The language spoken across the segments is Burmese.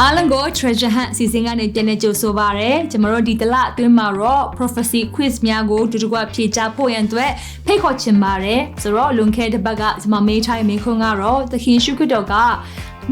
အားလုံးကို treasure hunt အစီအစဉ်ကနေပြန်လည်ကြိုဆိုပါရစေ။ကျွန်တော်တို့ဒီတလအတွင်းမှာတော့ prophecy quiz များကိုတူတူကဖြေကြားဖို့ရန်အတွက်ဖိတ်ခေါ်ချင်ပါတယ်။ဆိုတော့လွန်ခဲ့တဲ့ဘက်ကကျွန်မမေးထားတဲ့မိခွန်းကတော့သခင်ရှုခရစ်တော်က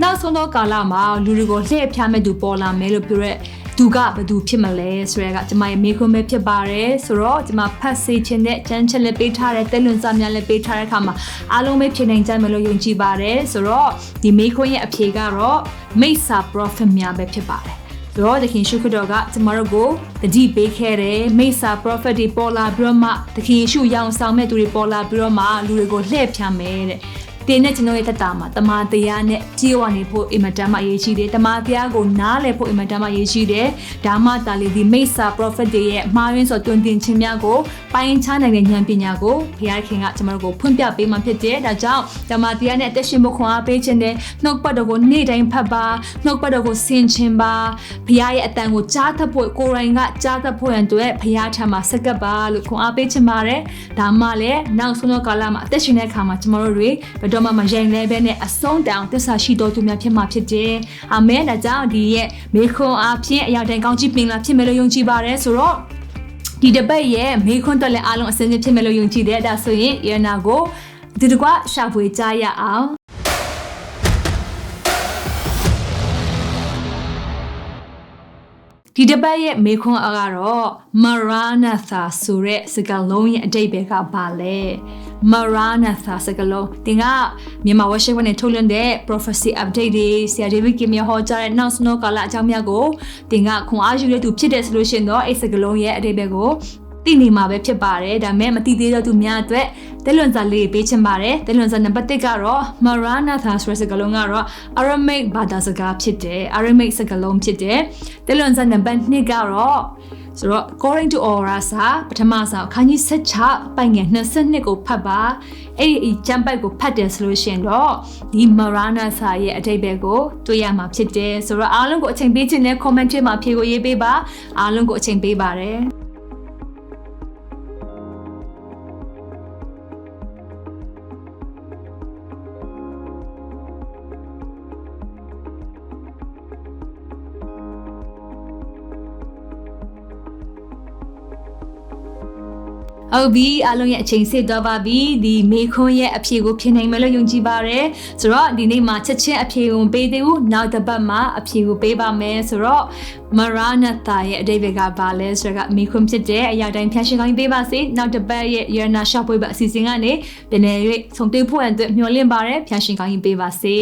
နောက်ဆုံးသောကာလမှာလူတွေကိုလှည့်ဖျားမဲ့သူပေါ်လာမယ်လို့ပြောရဲ သူကဘယ်သူဖြစ်မလဲဆိုရဲကကျွန်မရဲ့မိခွန်းပဲဖြစ်ပါတယ်ဆိုတော့ကျွန်မဖတ်စေချင်တဲ့ချမ်းချက်လက်ပေးထားတဲ့တဲလွန်စာများလက်ပေးထားတဲ့အခါမှာအားလုံးပဲဖြေနိုင်ကြမယ်လို့ယုံကြည်ပါတယ်ဆိုတော့ဒီမိခွန်းရဲ့အဖြေကတော့မိစ္ဆာ prophet များပဲဖြစ်ပါတယ်ဆိုတော့သခင်ရှုခရစ်တော်ကကျမတို့ကိုတတိပေးခဲ့တယ်မိစ္ဆာ prophet တွေပေါ်လာပြီးတော့မှသခင်ယေရှုရောင်ဆောင်မဲ့သူတွေပေါ်လာပြီးတော့မှလူတွေကိုလှည့်ဖြားမယ်တဲ့ တင်းနဲ့ကျွန်တော်ရဲ့တက်တာမှာတမာတရားနဲ့ကြည်ဝနေဖို့အင်မတန်မှအရေးကြီးတယ်တမာတရားကိုနားလည်ဖို့အင်မတန်မှအရေးကြီးတယ်ဒါမှတာလီဒီမိစ္ဆာ prophet တွေရဲ့မှားယွင်းစွာတွင်တင်ခြင်းများကိုပိုင်းခြားနိုင်တဲ့ဉာဏ်ပညာကိုဘုရားခင်ကကျွန်တော်တို့ကိုဖွင့်ပြပေးမှဖြစ်တယ်ဒါကြောင့်တမာတရားနဲ့အသက်ရှင်ဖို့ခွန်အားပေးခြင်းနဲ့နှုတ်ပတ်တော်ကိုနေ့တိုင်းဖတ်ပါနှုတ်ပတ်တော်ကိုဆင်ခြင်ပါဘုရားရဲ့အတန်ကိုကြားသဖို့ကိုယ်တိုင်ကကြားသဖို့ရန်အတွက်ဘုရားထံမှာစက္ကပ်ပါလို့ခွန်အားပေးခြင်းပါတယ်ဒါမှလည်းနောက်ဆုံးသောကာလမှာအသက်ရှင်တဲ့အခါမှာကျွန်တော်တို့တွေဘယ်တော့မှမယိုင်လဲပဲနဲ့အဆုံးတောင်သစ္စာရှိတော်သူများဖြစ်မှာဖြစ်တယ်အာမင်ဒါကြောင့်ဒီရဲ့မေခွန်အားဖြင့်အရာတိုင်းကောင်းချီးပင်လာဖြစ်မယ်လို့ယုံကြည်ပါတယ်ဆိုတော့ဒီတပတ်ရဲ့မေခွန်းတက်လည်းအားလုံးအစင်းစင်းဖြစ်မယ်လို့ယုံကြည်တယ်ဒါဆိုရင်ရနာကိုဒီတကွရှာဖွေကြရအောင်ဒီတစ်ပတ်ရဲ့မေခွန်းအကတော့ Maranatha ဆိုတဲ့စကားလုံးရဲ့အတိတ်ပဲကဘာလဲ Maranatha စကားလုံးတင်ကမြန်မာ worship နဲ့ထုတ်လွှင့်တဲ့ prophecy update တွေဆရာဒေးဗစ်ကင်မြဟောကြားတဲ့ နောက်စနောကာလအကြောင်းများကိုတင်ကခွန်အားယူတဲ့သူဖြစ်တဲ့ဆိုလို့ရှိရင်တော့အဲ့စကားလုံးရဲ့အတိတ်ပဲကိုသိနေမှာပဲဖြစ်ပါတယ်ဒါပေမဲ့မသိသေးတော့သူများအတွက်တဲလွန်စာလေးပေးချင်ပါတယ်တဲလွန်စာနံပါတ်1ကတော့ Maranatha ဆိုတဲ့စကားလုံးကတော့ Aramaic ဘာသာစကားဖြစ်တယ် Aramaic စကားလုံးဖြစ်တယ်တဲလွန်စာနံပါတ်2ကတော့ ဆိုတော့ according to aura စာပထမစာအခန်းကြီး16ပိုင်ငယ်22ကိုဖတ်ပါအဲ့ဒီကျမ်းပိုက်ကိုဖတ်တယ်ဆိုလို့ရှိရင်တော့ဒီ Maranatha ရဲ့အတိတ်ဘက်ကိုတွေ့ရမှာဖြစ်တယ်ဆိုတော့အားလုံးကိုအချိန်ပေးခြင်းနဲ့ comment ထဲမှာဖြေကိုရေးပေးပါအားလုံးကိုအချိန်ပေးပါတယ် ဟုတ်ပြီအားလုံးရဲ့အချိန်စစ်သွားပါပြီဒီမေခွန်းရဲ့အဖြေကိုဖြစ်နိုင်မယ်လို့ယုံကြည်ပါတယ်ဆိုတော့ဒီနေ့မှာချက်ချင်းအဖြေကိုပေးသေးဘူးနောက်တစ်ပတ်မှာအဖြေကိုပေးပါမယ်ဆိုတော့ Maranatha ရဲ့အတိတ်ဘက်ကဘာလဲဆိုတော့မေခွန်းဖြစ်တဲ့အရာတိုင်းဖျက်ရှင်ကောင်းပေးပါစေနောက်တစ်ပတ်ရဲ့ Yerna Shop ပွဲပါအစီအစဉ်ကနေပြန်လည်၍ဆုံတွေ့ဖို့အတွက်မျှော်လင့်ပါတယ်ဖျက်ရှင်ကောင်းပေးပါစေ